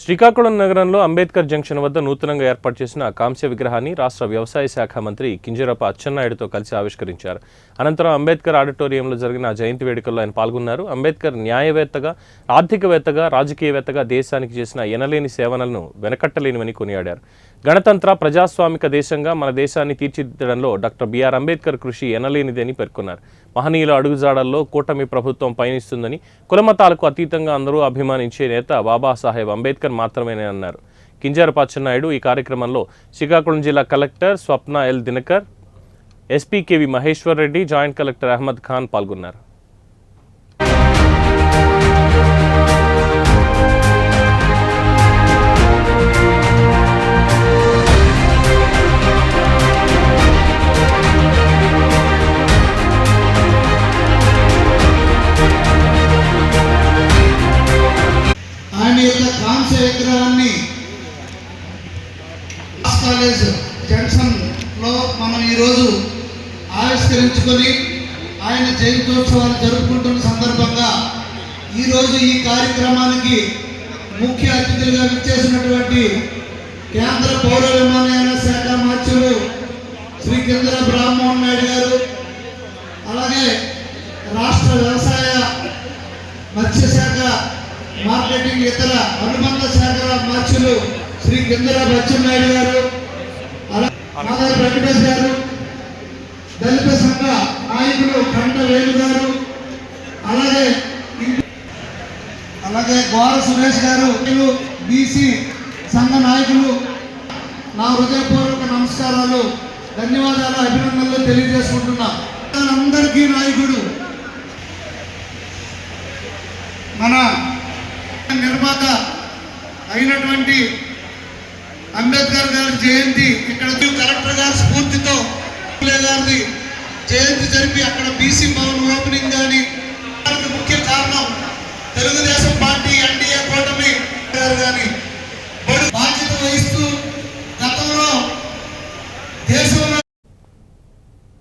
శ్రీకాకుళం నగరంలో అంబేద్కర్ జంక్షన్ వద్ద నూతనంగా ఏర్పాటు చేసిన కాంస్య విగ్రహాన్ని రాష్ట్ర వ్యవసాయ శాఖ మంత్రి కింజరప్ప అచ్చెన్నాయుడుతో కలిసి ఆవిష్కరించారు. అనంతరం అంబేద్కర్ ఆడిటోరియంలో జరిగిన జయంతి వేడుకల్లో ఆయన పాల్గొన్నారు. అంబేద్కర్ న్యాయవేత్తగా ఆర్థికవేత్తగా రాజకీయవేత్తగా దేశానికి చేసిన ఎనలేని సేవలను వెనకట్టలేనివని కొనియాడారు. గణతంత్ర ప్రజాస్వామిక దేశంగా మన దేశాన్ని తీర్చిదిద్దడంలో డాక్టర్ బిఆర్ అంబేద్కర్ కృషి ఎనలేనిదని పేర్కొన్నారు. మహనీయుల అడుగుజాడల్లో కూటమి ప్రభుత్వం పయనిస్తుందని కులమతాలకు అతీతంగా అందరూ అభిమానించే నేత బాబాసాహెబ్ అంబేద్కర్ మాత్రమేనని అన్నారు. కింజారపు అచ్చెన్నాయుడు ఈ కార్యక్రమంలో శ్రీకాకుళం జిల్లా collector Swapna L Dinakar SP KV Maheshwar Reddy joint collector Ahmed Khan పాల్గొన్నారు. కాలేజ్ జంక్షన్లో మమ్మల్ని మనం ఈరోజు ఆవిష్కరించుకొని ఆయన జయంతోత్సవాన్ని జరుపుకుంటున్న సందర్భంగా ఈరోజు ఈ కార్యక్రమానికి ముఖ్య అతిథులుగా విచ్చేసినటువంటి కేంద్ర పౌర విమానయాన శాఖ మార్చులు శ్రీ కేంద్ర బ్రహ్మోహన్ నాయుడు గారు అలాగే రాష్ట్ర వ్యవసాయ మత్స్యశాఖ మార్కెటింగ్ ఇతర అనుబంధ శాఖల మార్చులు శ్రీ కిందర బచ్చెన్నాయుడు గారు అలా- అలాగే వెంకటేష్ గారు దళిత సంఘ నాయకులు కంట వేలు గారు అలాగే అలాగే గోర సురేష్ గారు బీసీ సంఘ నాయకులు. నా హృదయపూర్వక నమస్కారాలు ధన్యవాదాలు అభినందనలు తెలియజేసుకుంటున్నా. అందరికీ నాయకుడు. మన నిర్మాత అయినటువంటి అంబేద్కర్ గారి జయంతి ఇక్కడ పుల్లయ్య గారిది జయంతి జరిపి అక్కడ బీసీ భవన్ ఓపెనింగ్ కానీ దానికి ముఖ్య కారణం తెలుగుదేశం పార్టీ ఎన్డీఏ కూటమి గారు కానీ